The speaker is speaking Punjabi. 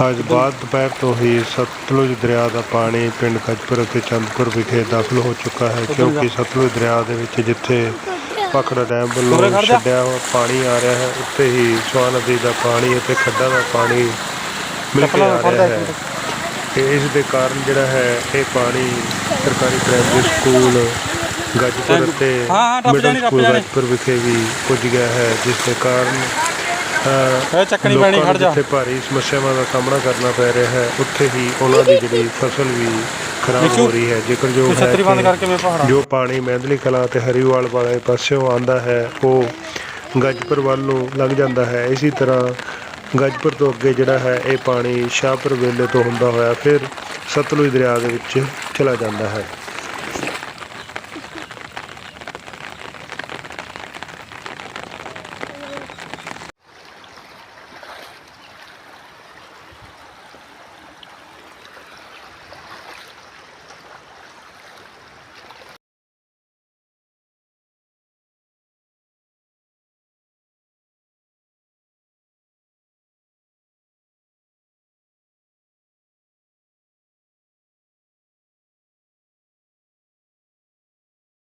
ਅੱਜ ਬਾਅਦ ਦੁਪਹਿਰ ਤੋਂ ਹੀ ਸਤਲੁਜ ਦਰਿਆ ਦਾ ਪਾਣੀ ਪਿੰਡ ਗੱਜਪੁਰ ਅਤੇ ਚੰਦਪੁਰ ਵਿਖੇ ਦਾਖਲ ਹੋ ਚੁੱਕਾ ਹੈ ਕਿਉਂਕਿ ਸਤਲੁਜ ਦਰਿਆ ਦੇ ਵਿੱਚ ਜਿੱਥੇ ਪਖੜਾ ਡੈਮ ਵੱਲੋਂ ਛੱਡਿਆ ਹੋਇਆ ਪਾਣੀ ਆ ਰਿਹਾ ਹੈ ਉੱਥੇ ਹੀ ਸੋਆ ਨਦੀ ਦਾ ਪਾਣੀ ਅਤੇ ਖੱਡਾਂ ਦਾ ਪਾਣੀ ਮਿਲ ਕੇ ਆ ਰਿਹਾ ਹੈ। ਤੇ ਇਸ ਦੇ ਕਾਰਨ ਜਿਹੜਾ ਹੈ ਇਹ ਪਾਣੀ ਸਰਕਾਰੀ ਪ੍ਰਾਇਮਰੀ ਸਕੂਲ ਗੱਜਪੁਰ ਅਤੇ ਮਿਡਲ ਸਕੂਲ। ਗੱਜਪੁਰ ਵਿਖੇ ਵੀ ਪੁੱਜ ਗਿਆ ਹੈ ਜਿਸ ਦੇ ਕਾਰਨ ਇਹ ਚੱਕਣੀ ਪੈਣੀ, ਖੜ ਜਾ। ਜਿੱਥੇ ਭਾਰੀ ਸਮੱਸਿਆਵਾਂ ਦਾ ਸਾਹਮਣਾ ਕਰਨਾ ਪੈ ਰਿਹਾ ਹੈ ਉੱਥੇ ਹੀ ਉਹਨਾਂ ਦੀ ਜਿਹੜੀ ਫਸਲ ਵੀ ਖਰਾਬ ਹੋ ਰਹੀ ਹੈ। ਜੇਕਰ ਜੋ ਤੂੰ ਛਤਰੀ ਬੰਦ ਕਰਕੇ ਵੇ ਪਹਾੜਾ ਜੋ ਪਾਣੀ ਮਹਿੰਦਲੀ ਕਲਾਂ ਤੇ ਹਰੀਵਾਲ ਵਾਲੇ ਪਾਸਿਓਂ ਆਂਦਾ ਹੈ ਉਹ ਗੱਜਪੁਰ ਵੱਲ ਨੂੰ ਲੰਘ ਜਾਂਦਾ ਹੈ। ਇਸੇ ਤਰ੍ਹਾਂ ਗੱਜਪੁਰ ਤੋਂ ਅੱਗੇ ਜਿਹੜਾ ਹੈ ਇਹ ਪਾਣੀ ਸ਼ਾਹਪੁਰ ਵੇਲੇ ਤੋਂ ਹੁੰਦਾ ਹੋਇਆ ਫਿਰ ਸਤਲੁਜ ਦਰਿਆ ਦੇ ਵਿੱਚ ਚਲਾ ਜਾਂਦਾ ਹੈ।